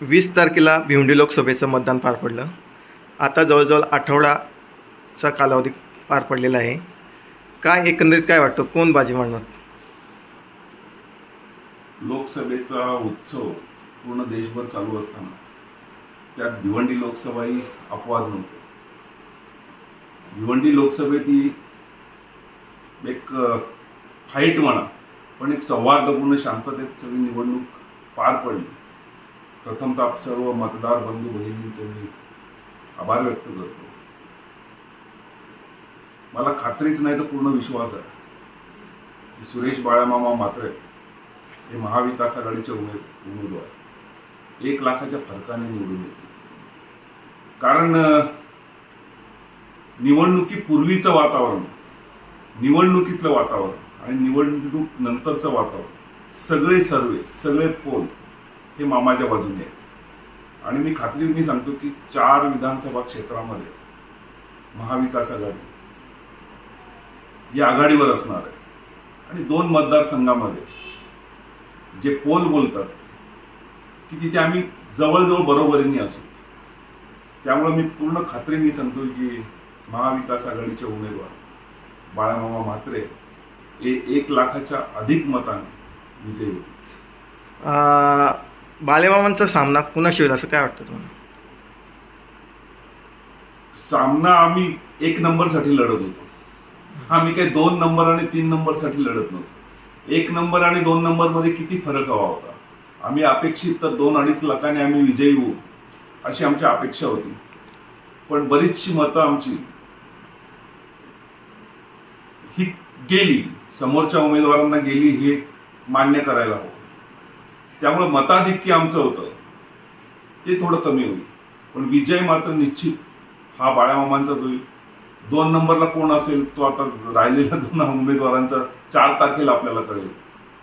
वीस तारखेला भिवंडी लोकसभेचं मतदान पार पडलं. आता जवळजवळ आठवडाचा कालावधी पार पडलेला आहे. काय एकंदरीत काय वाटतं? कोण बाजी मांडणार लोकसभेचा उत्सव पूर्ण देशभर चालू असताना त्यात भिवंडी लोकसभा ही अपवाद नव्हते. भिवंडी लोकसभेत ही एक फाईट म्हणा पण एक सौहार्दपूर्ण शांततेत सगळी निवडणूक पार पडली. प्रथमतः सर्व मतदार बंधू भगिनींचे मी आभार व्यक्त करतो. मला खात्रीच नाही तर पूर्ण विश्वास आहे की सुरेश बाळामामा मात्रे हे महाविकास आघाडीचे उमेद उमेदवार. एक लाखाच्या फरकाने निवडून येतील. कारण निवडणुकीपूर्वीचं वातावरण निवडणुकीतलं वातावरण आणि निवडणूक नंतरचं वातावरण सगळे सर्वे सगळे पोल हे मामाच्या बाजूने आहेत. आणि मी खात्रीने सांगतो की चार विधानसभा क्षेत्रामध्ये महाविकास आघाडी ही आघाडीवर असणार आहे. आणि दोन मतदारसंघामध्ये जे पोल बोलतात की तिथे आम्ही जवळजवळ बरोबरीने असू. त्यामुळे मी पूर्ण खात्रीने सांगतो की महाविकास आघाडीचे उमेदवार बाळामामा म्हात्रे हे एक लाखाच्या अधिक मताने विजयी होते. बालेमामांचा सामना कुणाशी होईल असं काय वाटतं तुम्हाला? सामना आम्ही एक नंबरसाठी लढत होतो. आम्ही काही दोन नंबर आणि तीन नंबरसाठी लढत नव्हतो. एक नंबर आणि दोन नंबरमध्ये किती फरक हवा होता? आम्ही अपेक्षित तर दोन अडीच लाखाने आम्ही विजयी होऊ अशी आमची अपेक्षा होती. पण बरीचशी मतं आमची ही गेली. समोरच्या उमेदवारांना गेली हे मान्य करायला हवं. त्यामुळे मताधिक्य आमचं होतं. ते थोडं कमी होईल. पण विजय मात्र निश्चित हा बाळ्यामामांचाच होईल. दोन नंबरला कोण असेल तो आता राहिलेल्या दोन उमेदवारांचा चार तारखेला आपल्याला कळेल.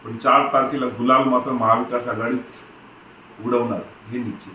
पण चार तारखेला गुलाल मात्र महाविकास आघाडीच उडवणार हे निश्चित.